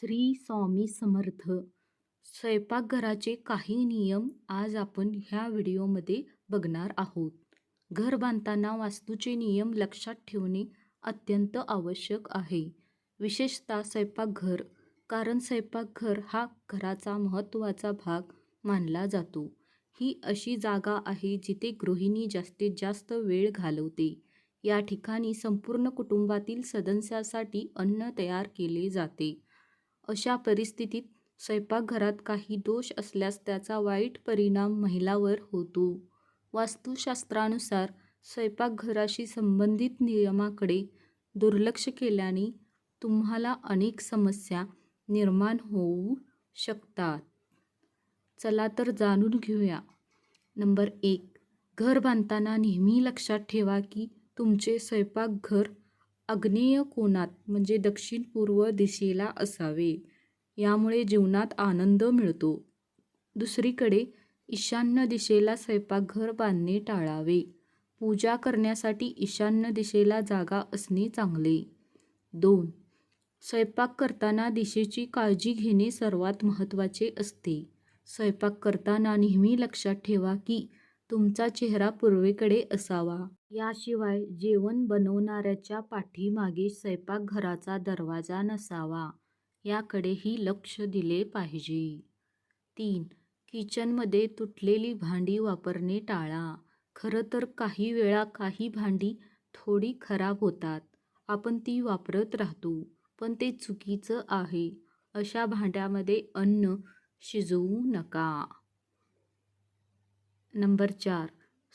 श्री स्वामी समर्थ. स्वयंपाकघराचे काही नियम आज आपण ह्या व्हिडिओमध्ये बघणार आहोत. घर बांधताना वास्तूचे नियम लक्षात ठेवणे अत्यंत आवश्यक आहे. विशेषतः स्वयंपाकघर कारण स्वयंपाकघर हा घराचा महत्त्वाचा भाग मानला जातो. ही अशी जागा आहे जिथे गृहिणी जास्तीत जास्त वेळ घालवते. या ठिकाणी संपूर्ण कुटुंबातील सदस्यासाठी अन्न तयार केले जाते. अशा परिस्थितीत स्वयंपाकघरात काही दोष असल्यास त्याचा वाईट परिणाम महिलावर होतो. वास्तुशास्त्रानुसार स्वयंपाकघराशी संबंधित नियमाकडे दुर्लक्ष केल्याने तुम्हाला अनेक समस्या निर्माण होऊ शकतात. चला तर जाणून घेऊया. नंबर एक. घर बांधताना नेहमी लक्षात ठेवा की तुमचे स्वयंपाकघर आग्नेय कोनात म्हणजे दक्षिण पूर्व दिशेला असावे. यामुळे जीवनात आनंद मिळतो. दुसरीकडे ईशान्य दिशेला स्वयंपाकघर बांधणे टाळावे. पूजा करण्यासाठी ईशान्य दिशेला जागा असणे चांगले. दोन स्वयंपाक करताना दिशेची काळजी घेणे सर्वात महत्त्वाचे असते. स्वयंपाक करताना नेहमी लक्षात ठेवा की तुमचा चेहरा पूर्वेकडे असावा. याशिवाय जेवण बनवणाऱ्याच्या पाठीमागे स्वयंपाकघराचा दरवाजा नसावा याकडेही लक्ष दिले पाहिजे. तीन किचनमध्ये तुटलेली भांडी वापरणे टाळा. खरं तर काही वेळा काही भांडी थोडी खराब होतात आपण ती वापरत राहतो पण ते चुकीचं आहे. अशा भांड्यामध्ये अन्न शिजवू नका. नंबर चार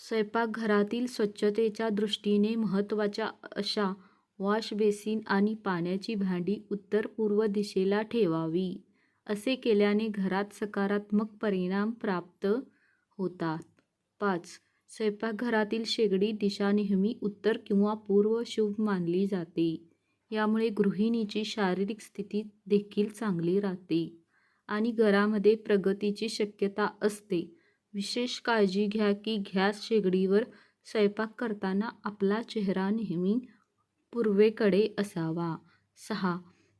स्वयंपाकघरातील स्वच्छतेच्या दृष्टीने महत्त्वाच्या अशा वॉश बेसिन आणि पाण्याची भांडी उत्तर पूर्व दिशेला ठेवावी असे केल्याने घरात सकारात्मक परिणाम प्राप्त होतात. पाच. स्वयंपाकघरातील शेगडी दिशा नेहमी उत्तर किंवा पूर्व शुभ मानली जाते. यामुळे गृहिणीची शारीरिक स्थिती देखील चांगली राहते आणि घरामध्ये प्रगतीची शक्यता असते. विशेष काळजी घ्या की गॅस शेगडीवर स्वयंपाक करताना आपला चेहरा नेहमी पूर्वेकडे असावा. सहा.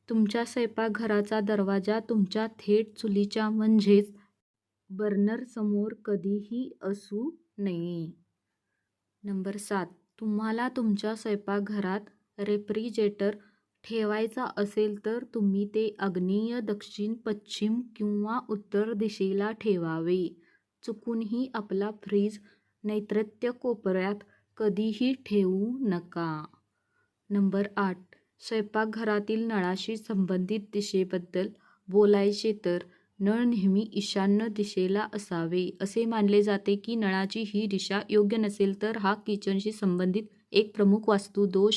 तुमच्या स्वयंपाकघराचा दरवाजा तुमच्या थेट चुलीच्या म्हणजेच बर्नरसमोर कधीही असू नये. नंबर सात. तुम्हाला तुमच्या स्वयंपाकघरात रेफ्रिजरेटर ठेवायचा असेल तर तुम्ही ते आग्नेय दक्षिण पश्चिम किंवा उत्तर दिशेला ठेवावे. चुकूनही आपला फ्रीज नैऋत्य कोपऱ्यात कधीही ठेवू नका. नंबर आठ. स्वयंपाकघरातील नळाशी संबंधित दिशेबद्दल बोलायचे तर नळ नेहमी ईशान्य दिशेला असावे असे मानले जाते की नळाची ही दिशा योग्य नसेल तर हा किचनशी संबंधित एक प्रमुख वास्तुदोष